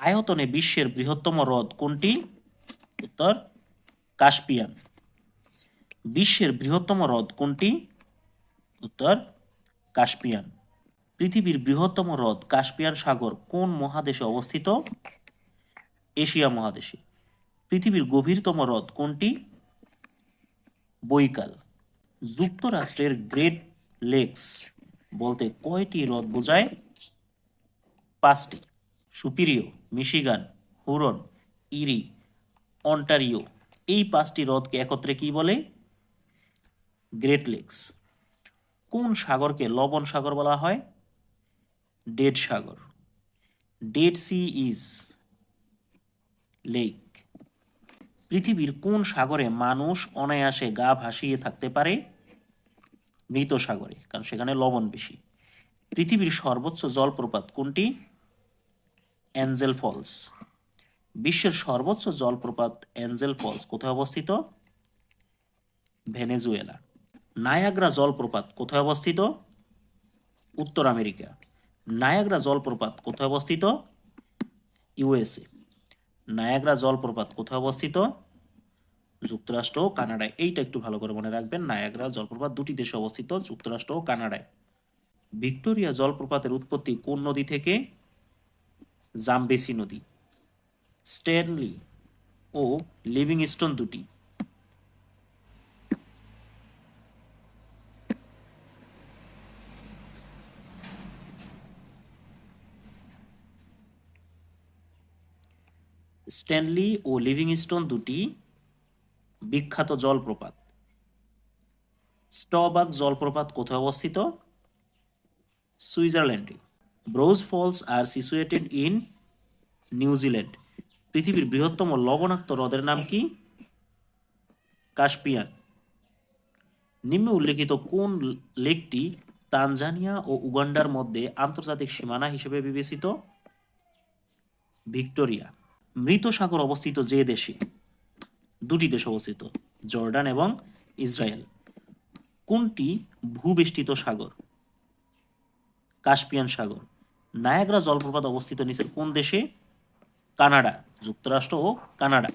আয়তনে বিশ্বের বৃহত্তম হ্রদ কোনটি? উত্তর, কাস্পিয়ান। বিশ্বের বৃহত্তম হ্রদ কোনটি? উত্তর, কাস্পিয়ান। পৃথিবীর বৃহত্তম হ্রদ কাস্পিয়ান সাগর কোন মহাদেশে অবস্থিত? এশিয়া মহাদেশে। পৃথিবীর গভীরতম হ্রদ কোনটি? বৈকাল। যুক্তরাষ্ট্রের গ্রেট লেকস বলতে কয়টি হ্রদ বোঝায়? পাঁচটি। সুপিরিয়। মিশিগান, হুরন, ইরি, অন্টারিও এই পাঁচটি হ্রদকে একত্রে কি বলে? Great lakes. কোন সাগরকে লবণ সাগর বলা হয়? Dead Sagar. Dead sea is lake. পৃথিবীর কোন সাগরে মানুষ অনায়াসে গা ভাসিয়ে থাকতে পারে? মৃত সাগরে, কারণ সেখানে লবণ বেশি। পৃথিবীর সর্বোচ্চ জলপ্রপাত কোনটি? Angel falls. বিশ্বের সর্বোচ্চ জলপ্রপাত অ্যাঞ্জেল ফলস কোথায় অবস্থিত? ভেনেজুয়েলা। নায়াগ্রা জলপ্রপাত কোথায় অবস্থিত? উত্তর আমেরিকা। নায়াগ্রা জলপ্রপাত কোথায় অবস্থিত? ইউএসএ। নায়াগ্রা জলপ্রপাত কোথায় অবস্থিত? যুক্তরাষ্ট্র ও কানাডায়। এইটা একটু ভালো করে মনে রাখবেন। নায়াগ্রা জলপ্রপাত দুটি দেশে অবস্থিত, যুক্তরাষ্ট্র ও কানাডায়। ভিক্টোরিয়া জলপ্রপাতের উৎপত্তি কোন নদী থেকে? জামবেসি নদী। স্ট্যানলি ও লিভিং লিভিংস্টোন দুটি। স্ট্যানলি ও লিভিং লিভিংস্টোন দুটি বিখ্যাত জলপ্রপাত। স্টবাক জলপ্রপাত কোথায় অবস্থিত? সুইজারল্যান্ডে। Browne falls are situated in New Zealand পৃথিবীর বৃহত্তম লবণাক্ত হ্রদের নাম কি? কাস্পিয়ান। নিম্নে উল্লেখিত কোন লেকটি তানজানিয়া ও উগান্ডার মধ্যে আন্তর্জাতিক সীমানা হিসেবে বিবেচিত? ভিক্টোরিয়া। মৃত সাগর অবস্থিত যে দেশে? দুটি দেশ অবস্থিত, জর্ডান এবং ইসরায়েল। কোনটি ভূবেষ্টিত সাগর? কাস্পিয়ান সাগর। নায়াগ্রা জলপ্রপাত অবস্থিত নিচের কোন দেশে? কানাডা যুক্তরাষ্ট্র ও কানাডা।